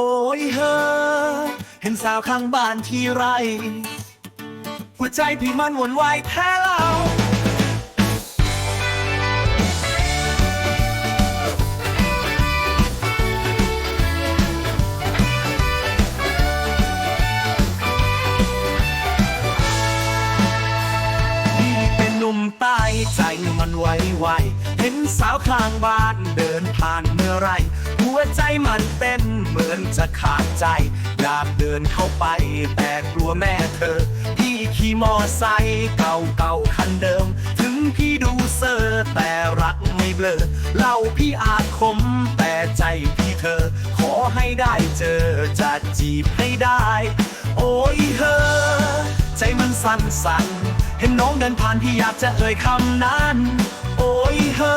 โอ้ยเฮอเห็นสาวข้างบ้านทีไร หัวใจพี่มันวนไหวแท้เล่าพี่เป็นหนุ่มใต้ใจมันไวไวเห็นสาวข้างบ้านเดินผ่านเมื่อไร วใจมันเต้นเหมือนจะขาดใจ อยากเดินเข้าไป แต่กลัวแม่เธอ พี่ขี่มอไซค์เก่าเก่าๆคันเดิม ถึงพี่ดูเซอร์แต่รักไม่เบลอเล่าพี่อาจคมแต่ใจพี่เธอ ขอให้ได้เจอจะจีบให้ได้ โอ้ยเฮอใจมันสั่นสั่นๆเห็นน้องเดินผ่านพี่อยากจะเอ่ยคำนั้น โอ้ยเฮอ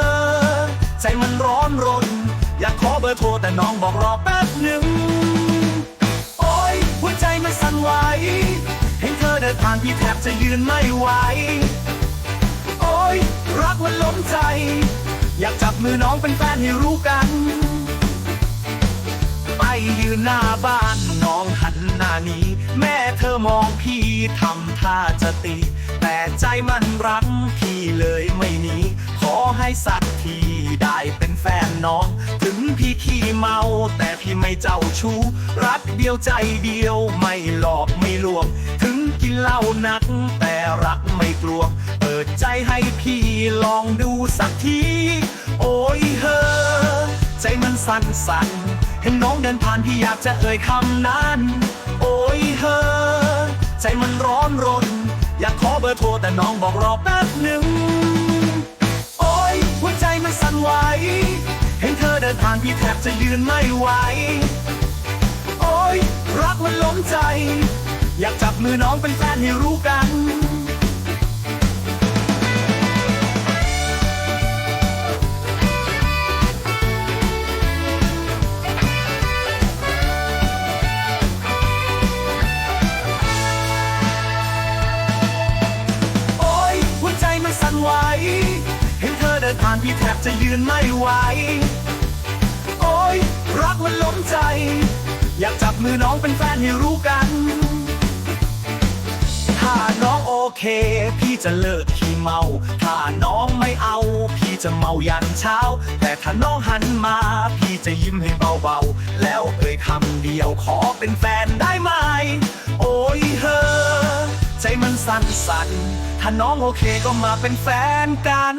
ใจมันร้อนรน อยากขอเบอร์โทรแต่น้องบอกรอแป๊บหนึ่ง โอ้ยหัวใจมันสั่นไหวเห็นเธอเดินผ่านพี่แทบจะยืนไม่ไหว โอ้ยรักมันล้มใจ อยากจับมือน้องเป็นแฟนให้รู้กัน ไปยืนหน้าบ้านน้องหันหน้านี้ แม่เธอมองพี่ทำท่าจะตี แต่ใจมันรักพี่เลยไม่หนีขอให้สักที ได้เป็นแฟนน้อง ถึงพี่ขี้เมา แต่พี่ไม่เจ้าชู้ รักเดียวใจเดียวไม่หลอกไม่ลวง ถึงกินเหล้านัก แต่รักไม่กลัว เปิดใจให้พี่ลองดูสักที โอ้ยเฮอใจมันสั่นสั่นๆเห็นน้องเดินผ่านพี่อยากจะเอ่ยคำนั้น โอ้ยเฮอใจมันร้อนรน อยากขอเบอร์โทรแต่น้องบอกรอแป๊บหนึ่ง สั่นไหว เห็นเธอเดินผ่านพี่แทบจะยืนไม่ไหว โอ้ยรักมันล้มใจ อยากจับมือน้องเป็นแฟนให้รู้กันโอ้ยหัวใจมันสั่นไหว นเธอผ่านพี่แทบจะยืนไม่ไหว โอ้ยรักมันล้มใจ อยากจับมือน้องเป็นแฟนให้รู้กัน ถ้าน้องโอเค พี่จะเลิกขี้เมา ถ้าน้องไม่เอา พี่จะเมายันเช้า แต่ถ้าน้องหันมา พี่จะยิ้มให้เบาๆ แล้วเอ่ยคำเดียวขอเป็นแฟนได้ไหม โอ้ยเฮอใจมันสั่นสั่นๆถ้าน้องโอเคก็มาเป็นแฟนกัน